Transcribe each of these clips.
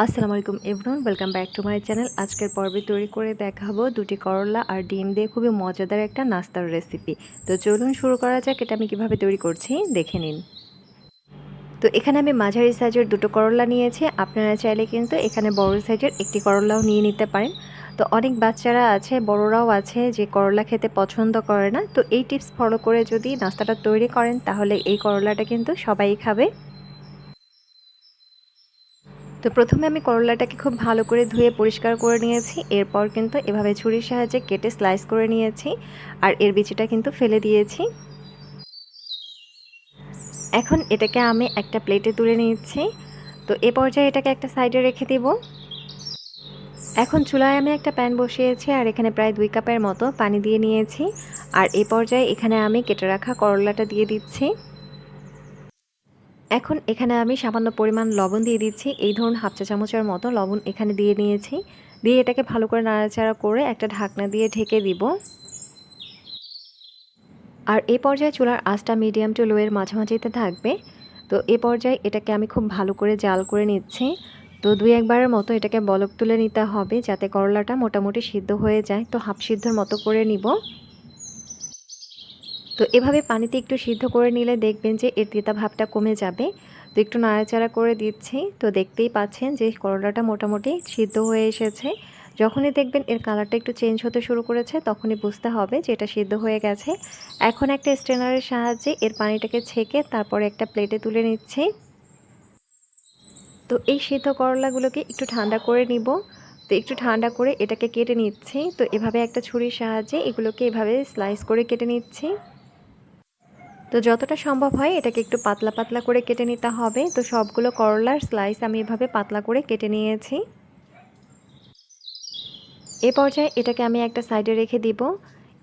আসসালামু আলাইকুম, everyone. Welcome back to my channel আজকের পর্বে তৈরি করে দেখাবো দুটি করলা আর ডিম দিয়ে খুবই মজাদার একটা নাস্তার রেসিপি তো চলুন শুরু করা যাক, এটা আমি কীভাবে তৈরি করছি, দেখে নিন। তো এখানে আমি মাঝারি সাইজের দুটো করলা নিয়েছি। আপনারা চাইলে কিন্তু এখানে বড় সাইজের একটি করলাও নিয়ে নিতে পারেন। তো অনেক বাচ্চারা আছে, বড়রাও আছে, যে করলা খেতে পছন্দ করে না। তো এই টিপস ফলো করে যদি নাস্তাটা তৈরি করেন, তাহলে এই করলাটা কিন্তু সবাই খাবে। তো প্রথমে আমি করলাটাকে খুব ভালো করে ধুয়ে পরিষ্কার করে নিয়েছি, এরপর কিন্তু এভাবে ছুরির সাহায্যে কেটে স্লাইস করে নিয়েছি, আর এর বিচিটা কিন্তু ফেলে দিয়েছি। এখন এটাকে আমি একটা প্লেটে তুলে নিচ্ছি, তো এ পর্যায়ে এটাকে একটা সাইডে রেখে দিব। এখন চুলায় আমি একটা প্যান বসিয়েছি, আর এখানে প্রায় দুই কাপের মতো পানি দিয়ে নিয়েছি, আর এ পর্যায়ে এখানে আমি কেটে রাখা করলাটা দিয়ে দিচ্ছি। এখন এখানে আমি সামান্য পরিমাণ লবণ দিয়ে দিচ্ছি। এই ধরুন হাফ চা চামচের মতো লবণ এখানে দিয়ে নিয়েছি। দিয়ে এটাকে ভালো করে নাড়াচাড়া করে একটা ঢাকনা দিয়ে ঢেকে দিব। আর এই পর্যায়ে চুলার আঁচটা মিডিয়াম টু লোয়ের মাঝামাঝিতে থাকবে। তো এ পর্যায়ে এটাকে আমি খুব ভালো করে জাল করে নিচ্ছি। তো দুই একবারের মতো এটাকে বলক তুলে নিতে হবে যাতে করলাটা মোটামুটি সিদ্ধ হয়ে যায়। তো হাফ সিদ্ধর মতো করে নিব। তো এভাবে পানিতে একটু সিদ্ধ করে নিলে দেখবেন যে এর তিতা ভাবটা কমে যাবে। তো একটু নাড়াচাড়া করে দিচ্ছি। তো দেখতেই পাচ্ছেন যে করলাটা মোটামুটি সিদ্ধ হয়ে এসেছে। যখনই দেখবেন এর কালারটা একটু চেঞ্জ হতে শুরু করেছে, তখনই বুঝতে হবে যে এটা সিদ্ধ হয়ে গেছে। এখন একটা স্ট্রেনারের সাহায্যে এর পানিটাকে ছেঁকে তারপরে একটা প্লেটে তুলে নিচ্ছি। তো এই সিদ্ধ করলাগুলোকে একটু ঠান্ডা করে নিব। তো একটু ঠান্ডা করে এটাকে কেটে নিচ্ছি। তো এভাবে একটা ছুরির সাহায্যে এগুলোকে এভাবে স্লাইস করে কেটে নিচ্ছি। তো যতটা সম্ভব হয় এটাকে একটু পাতলা পাতলা করে কেটে নিতে হবে। তো সবগুলো করলার স্লাইস আমি এভাবে পাতলা করে কেটে নিয়েছি। এ পর্যায়ে এটাকে আমি একটা সাইডে রেখে দিব।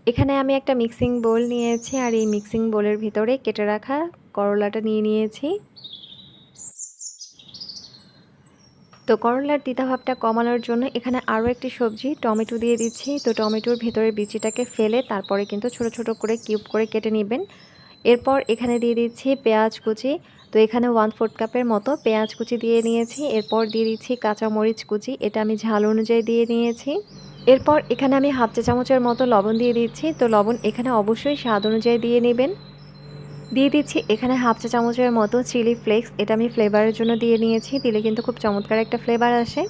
এখানে আমি একটা মিক্সিং বোল নিয়েছি আর এই মিক্সিং বোলের ভিতরে কেটে রাখা করলাটা নিয়ে নিয়েছি। তো করলার দ্বিধাভাবটা কমানোর জন্য এখানে আরও একটি সবজি টমেটো দিয়ে দিচ্ছি। তো টমেটোর ভেতরের বিচিটাকে ফেলে তারপরে কিন্তু ছোট ছোট করে কিউব করে কেটে নেবেন। এরপর এখানে দিয়ে দিচ্ছি পেঁয়াজ কুচি। তো এখানে ওয়ান ফোর্থ কাপের মতো পেঁয়াজ কুচি দিয়ে নিয়েছি। এরপর দিয়ে দিচ্ছি কাঁচা মরিচ কুচি। এটা আমি ঝাল অনুযায়ী দিয়ে নিয়েছি। এরপর এখানে আমি হাফ চা চামচের মতো লবণ দিয়ে দিচ্ছি। তো লবণ এখানে অবশ্যই স্বাদ অনুযায়ী দিয়ে নেবেন। দিয়ে দিচ্ছি এখানে হাফ চা চামচের মতো চিলি ফ্লেক্স। এটা আমি ফ্লেভারের জন্য দিয়ে নিয়েছি। দিলে কিন্তু খুব চমৎকার একটা ফ্লেভার আসে।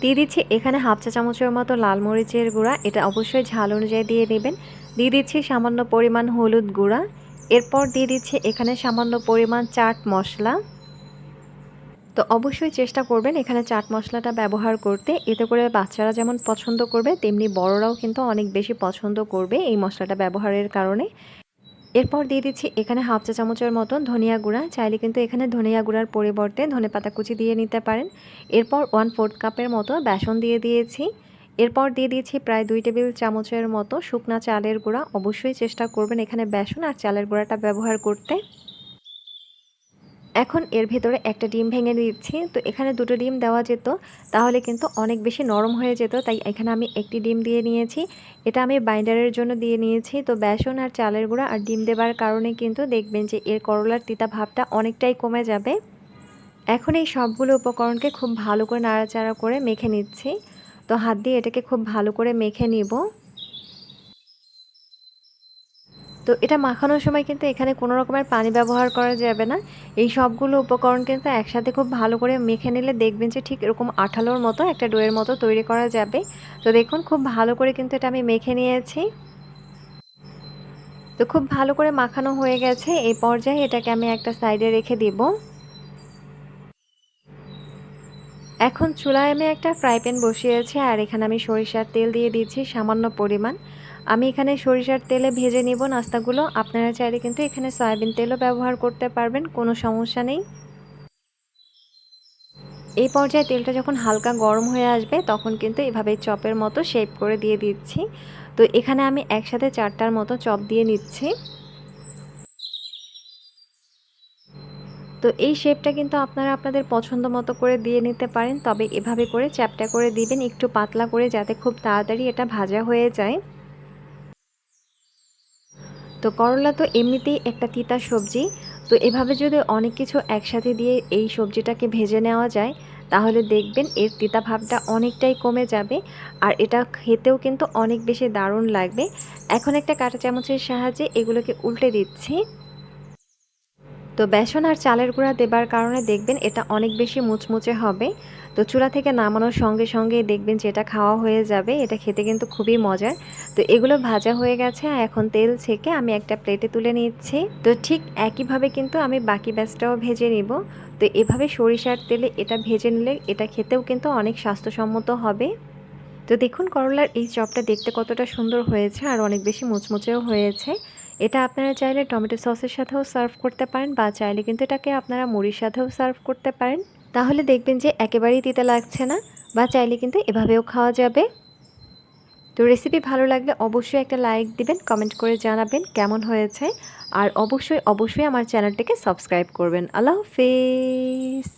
দিয়ে দিচ্ছি এখানে হাফ চা চামচের মতো লাল মরিচের গুঁড়া। এটা অবশ্যই ঝাল অনুযায়ী দিয়ে নেবেন। দিয়ে দিচ্ছি সামান্য পরিমাণ হলুদ গুঁড়া। এরপর দিয়ে দিচ্ছি এখানে সামান্য পরিমাণ চাট মশলা। তো অবশ্যই চেষ্টা করবেন এখানে চাট মশলাটা ব্যবহার করতে। এতে করে বাচ্চারা যেমন পছন্দ করবে, তেমনি বড়রাও কিন্তু অনেক বেশি পছন্দ করবে এই মশলাটা ব্যবহারের কারণে। এরপর দিয়ে দিচ্ছি এখানে হাফ চা চামচের মতন ধনিয়া গুঁড়া। চাইলে কিন্তু এখানে ধনিয়া গুঁড়ার পরিবর্তে ধনে পাতা কুচি দিয়ে নিতে পারেন। এরপর ওয়ান ফোর্থ কাপের মতো বেসন দিয়ে দিয়েছি। এরপর দিয়ে দিয়েছি প্রায় দুই টেবিল চামচের মতো শুকনা চালের গুঁড়া। অবশ্যই চেষ্টা করবেন এখানে বেসন আর চালের গুঁড়াটা ব্যবহার করতে। এখন এর ভেতরে একটা ডিম ভেঙে দিচ্ছি। তো এখানে দুটো ডিম দেওয়া যেত, তাহলে কিন্তু অনেক বেশি নরম হয়ে যেত, তাই এখানে আমি একটি ডিম দিয়ে নিয়েছি। এটা আমি বাইন্ডারের জন্য দিয়ে নিয়েছি। তো বেসন আর চালের গুঁড়া আর ডিম দেবার কারণে কিন্তু দেখবেন যে এর করলার তিতা ভাবটা অনেকটাই কমে যাবে। এখন এই সবগুলো উপকরণকে খুব ভালো করে নাড়াচাড়া করে মেখে নিচ্ছি। তো হাত দিয়ে এটাকে খুব ভালো করে মেখে নিব। তো এটা মাখানোর সময় কিন্তু এখানে কোনো রকমের পানি ব্যবহার করা যাবে না। এই সবগুলো উপকরণ কিন্তু একসাথে খুব ভালো করে মেখে নিলে দেখবেন যে ঠিক এরকম আঠালোর মতো একটা ডোয়ের মতো তৈরি করা যাবে। তো দেখুন খুব ভালো করে কিন্তু এটা আমি মেখে নিয়েছি। তো খুব ভালো করে মাখানো হয়ে গেছে। এই পর্যায়ে এটাকে আমি একটা সাইডে রেখে দিব। এখন চুলায় আমি একটা ফ্রাই প্যান বসিয়েছি আর এখানে আমি সরিষার তেল দিয়ে দিচ্ছি সামান্য পরিমাণ। আমি এখানে সরিষার তেলে ভেজে নিব নাস্তাগুলো। আপনারা চাইলে কিন্তু এখানে সয়াবিন তেলও ব্যবহার করতে পারবেন, কোনো সমস্যা নেই। এই পর্যায়ে তেলটা যখন হালকা গরম হয়ে আসবে, তখন কিন্তু এভাবে চপের মতো শেপ করে দিয়ে দিচ্ছি। তো এখানে আমি একসাথে চারটার মতো চপ দিয়ে নিচ্ছি। তো এই শেপটা কিন্তু আপনারা আপনাদের পছন্দ মতো করে দিয়ে নিতে পারেন। তবে এভাবে করে চ্যাপটা করে দিবেন একটু পাতলা করে যাতে খুব তাড়াতাড়ি এটা ভাজা হয়ে যায়। তো করলা তো এমনিতেই একটা তিতা সবজি। তো এভাবে যদি অনেক কিছু একসাথে দিয়ে এই সবজিটাকে ভেজে নেওয়া যায়, তাহলে দেখবেন এর তিতা ভাবটা অনেকটাই কমে যাবে। আর এটা খেতেও কিন্তু অনেক বেশি দারুণ লাগবে। এখন একটা কাঁটা চামচের সাহায্যে এগুলোকে উল্টে দিচ্ছি। তো বেসন আর চালের গুঁড়া দেবার কারণে দেখবেন এটা অনেক বেশি মুচমুচে হবে। তো চুলা থেকে নামানোর সঙ্গে সঙ্গে দেখবেন যে এটা খাওয়া হয়ে যাবে, এটা খেতে কিন্তু খুবই মজার। তো এগুলো ভাজা হয়ে গেছে, আর এখন তেল ছেঁকে আমি একটা প্লেটে তুলে নিচ্ছি। তো ঠিক একইভাবে কিন্তু আমি বাকি ব্যাচটাও ভেজে নিব। তো এভাবে সরিষার তেলে এটা ভেজে নিলে এটা খেতেও কিন্তু অনেক স্বাস্থ্যসম্মত হবে। তো দেখুন করলার এই চপটা দেখতে কতটা সুন্দর হয়েছে, আর অনেক বেশি মুচমুচেও হয়েছে। এটা আপনারা চাইলে টমেটো সসের সাথেও সার্ভ করতে পারেন বা চাইলে কিন্তু এটাকে আপনারা মুড়ির সাথেও সার্ভ করতে পারেন। তাহলে দেখবেন যে একেবারেই দিতে লাগছে না বা চাইলে কিন্তু এভাবেও খাওয়া যাবে। তো রেসিপি ভালো লাগলে অবশ্যই একটা লাইক দিবেন কমেন্ট করে জানাবেন কেমন হয়েছে। আর অবশ্যই অবশ্যই আমার চ্যানেলটিকে সাবস্ক্রাইব করবেন। আল্লাহ হাফেজ।